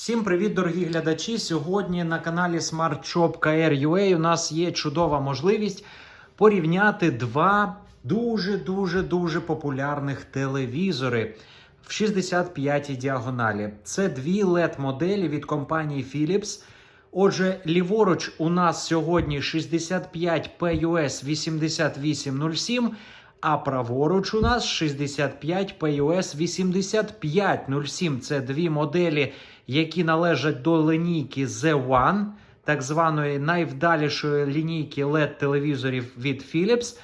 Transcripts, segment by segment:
Всім привіт, дорогі глядачі! Сьогодні на каналі Smart Shop KR.UA у нас є чудова можливість порівняти два дуже-дуже дуже популярних телевізори в 65 діагоналі. Це дві led моделі від компанії Philips. Отже, ліворуч у нас сьогодні 65 PUS 8807, а праворуч у нас 65 PUS 8507. Це дві моделі, які належать до лінійки The One, так званої найвдалішої лінійки led телевізорів від Philips.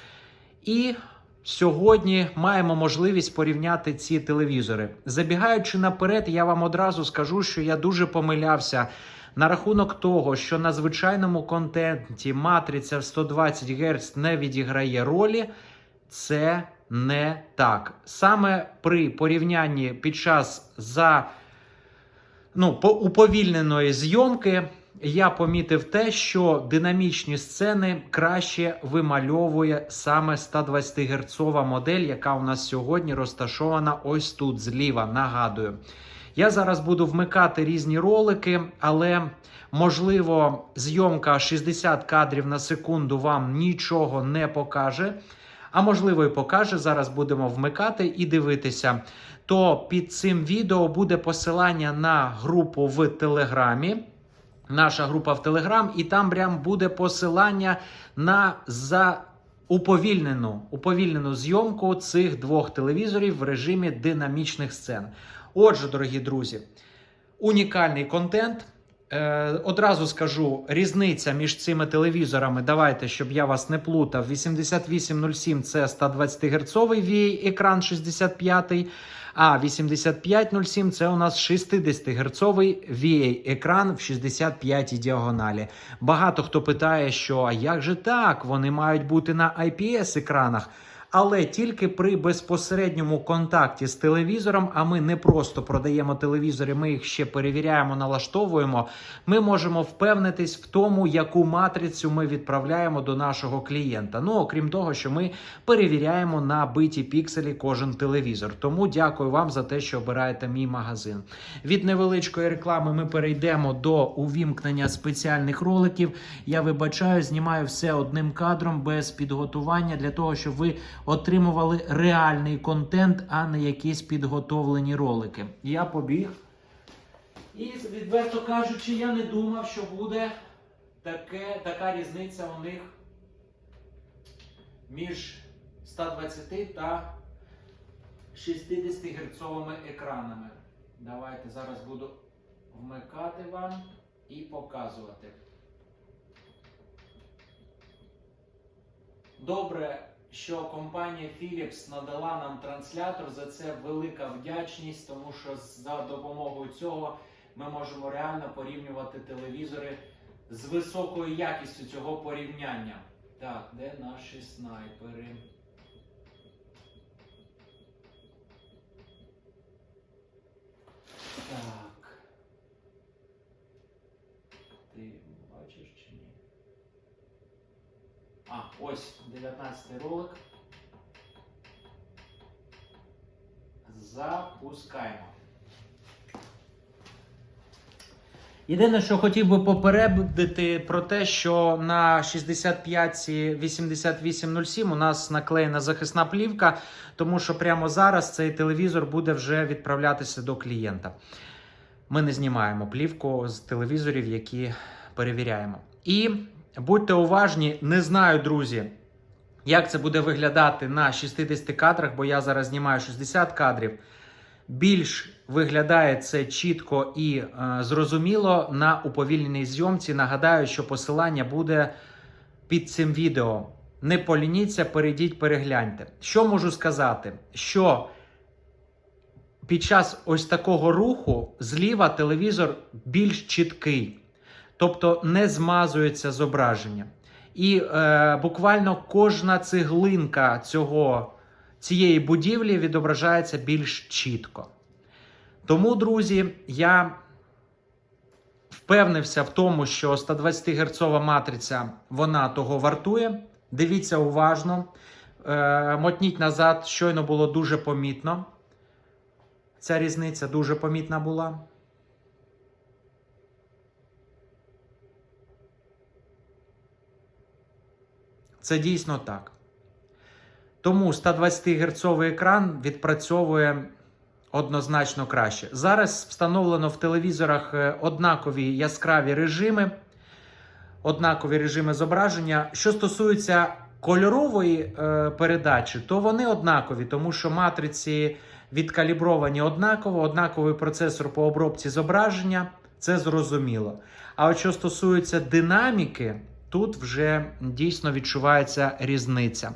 І сьогодні маємо можливість порівняти ці телевізори. Забігаючи наперед, я вам одразу скажу, що я дуже помилявся. На рахунок того, що на звичайному контенті матриця в 120 Гц не відіграє ролі, це не так. Саме при порівнянні під час за ну, уповільненої зйомки я помітив те, що динамічні сцени краще вимальовує саме 120 герцова модель, яка у нас сьогодні розташована ось тут зліва. Нагадую. Я зараз буду вмикати різні ролики, але можливо, зйомка 60 кадрів на секунду вам нічого не покаже. А можливо, і покаже. Зараз будемо вмикати і дивитися. То під цим відео буде посилання на групу в Телеграмі. Наша група в Телеграм, і там прям буде посилання на за уповільнену, уповільнену зйомку цих двох телевізорів в режимі динамічних сцен. Отже, дорогі друзі, унікальний контент. Е, одразу скажу, різниця між цими телевізорами. Давайте, щоб я вас не плутав. 8807 це 120 герцовий VA екран 65, а 8507 це у нас 60 герцовий VA екран в 65 діагоналі. Багато хто питає, що а як же так? Вони мають бути на IPS екранах. Але тільки при безпосередньому контакті з телевізором, а ми не просто продаємо телевізори, ми їх ще перевіряємо, налаштовуємо. Ми можемо впевнитись в тому, яку матрицю ми відправляємо до нашого клієнта. Ну окрім того, що ми перевіряємо на биті пікселі кожен телевізор. Тому дякую вам за те, що обираєте мій магазин. Від невеличкої реклами ми перейдемо до увімкнення спеціальних роликів. Я вибачаю, знімаю все одним кадром без підготування для того, щоб ви отримували реальний контент, а не якісь підготовлені ролики. Я побіг. І відверто кажучи, я не думав, що буде таке, така різниця у них між 120 та 60 герцовими екранами. Давайте зараз буду вмикати вам і показувати. Добре, що компанія Philips надала нам транслятор. За це велика вдячність, тому що за допомогою цього ми можемо реально порівнювати телевізори з високою якістю цього порівняння. Так, де наші снайпери? Так. Ось 19 ролик. Запускаємо. Єдине, що хотів би попередити про те, що на 65 8807 у нас наклеєна захисна плівка, тому що прямо зараз цей телевізор буде вже відправлятися до клієнта. Ми не знімаємо плівку з телевізорів, які перевіряємо. І будьте уважні, не знаю, друзі, як це буде виглядати на 60 кадрах, бо я зараз знімаю 60 кадрів. Більш виглядає це чітко і е, зрозуміло на уповільненій зйомці. Нагадаю, що посилання буде під цим відео. Не полініться, перейдіть, перегляньте. Що можу сказати? Що під час ось такого руху зліва телевізор більш чіткий, тобто не змазується зображення. І е, буквально кожна цеглинка цього, цієї будівлі відображається більш чітко. Тому, друзі, я впевнився в тому, що 120 герцова матриця вона того вартує. Дивіться уважно. Е, мотніть назад, щойно було дуже помітно. Ця різниця дуже помітна була. Це дійсно так. Тому 120 герцовий екран відпрацьовує однозначно краще. Зараз встановлено в телевізорах е, однакові яскраві режими, однакові режими зображення. Що стосується кольорової е, передачі, то вони однакові, тому що матриці відкалібровані однаково, однаковий процесор по обробці зображення, це зрозуміло. А от що стосується динаміки, тут вже дійсно відчувається різниця.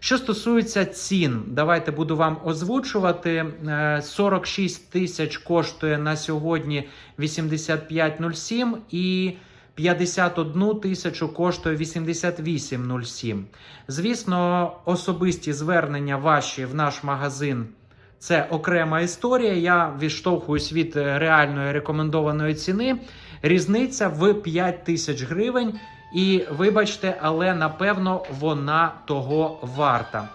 Що стосується цін, давайте буду вам озвучувати. Е, 46 тисяч коштує на сьогодні 8507 і 51 тисячу коштує 8807. Звісно, особисті звернення ваші в наш магазин. Це окрема історія. Я відштовхуюсь від е, реальної рекомендованої ціни. Різниця в 5 тисяч гривень. І вибачте, але напевно вона того варта.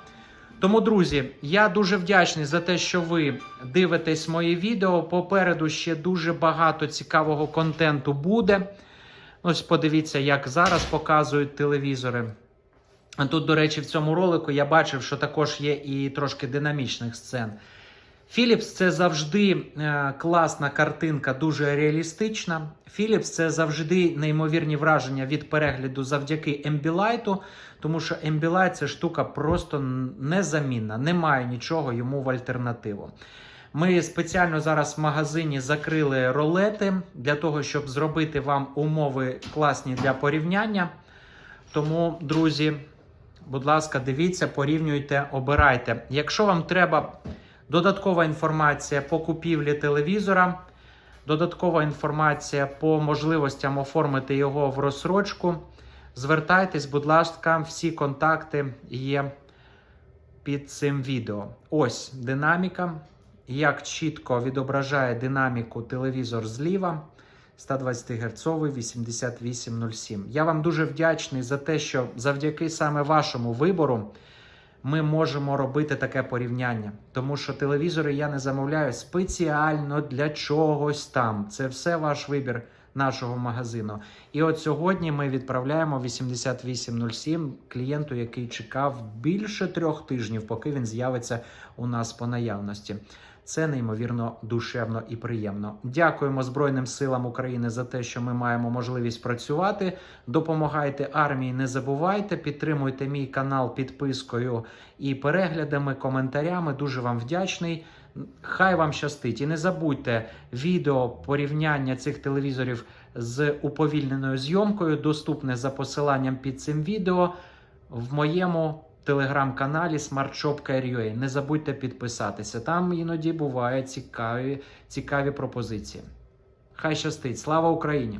Тому, друзі, я дуже вдячний за те, що ви дивитесь мої відео. Попереду ще дуже багато цікавого контенту буде. Ось подивіться, як зараз показують телевізори. Тут, до речі, в цьому ролику я бачив, що також є і трошки динамічних сцен. Philips це завжди е, класна картинка, дуже реалістична. Philips це завжди неймовірні враження від перегляду завдяки Ambilight, тому що Ambilight це штука просто незамінна, немає нічого йому в альтернативу. Ми спеціально зараз в магазині закрили ролети для того, щоб зробити вам умови класні для порівняння. Тому, друзі, будь ласка, дивіться, порівнюйте, обирайте. Якщо вам треба додаткова інформація по купівлі телевізора, додаткова інформація по можливостям оформити його в розсрочку. Звертайтесь, будь ласка, всі контакти є під цим відео. Ось динаміка. Як чітко відображає динаміку телевізор зліва. 120 Гц 8807. Я вам дуже вдячний за те, що завдяки саме вашому вибору ми можемо робити таке порівняння. Тому що телевізори я не замовляю спеціально для чогось там. Це все ваш вибір нашого магазину. І от сьогодні ми відправляємо 8807 клієнту, який чекав більше трьох тижнів, поки він з'явиться у нас по наявності. Це неймовірно душевно і приємно. Дякуємо Збройним силам України за те, що ми маємо можливість працювати. Допомагайте армії, не забувайте, підтримуйте мій канал підпискою і переглядами, коментарями. Дуже вам вдячний. Хай вам щастить. І не забудьте відео порівняння цих телевізорів з уповільненою зйомкою, доступне за посиланням під цим відео в моєму телеграм-каналі SmartShop.ua. Не забудьте підписатися. Там іноді бувають цікаві, цікаві пропозиції. Хай щастить! Слава Україні!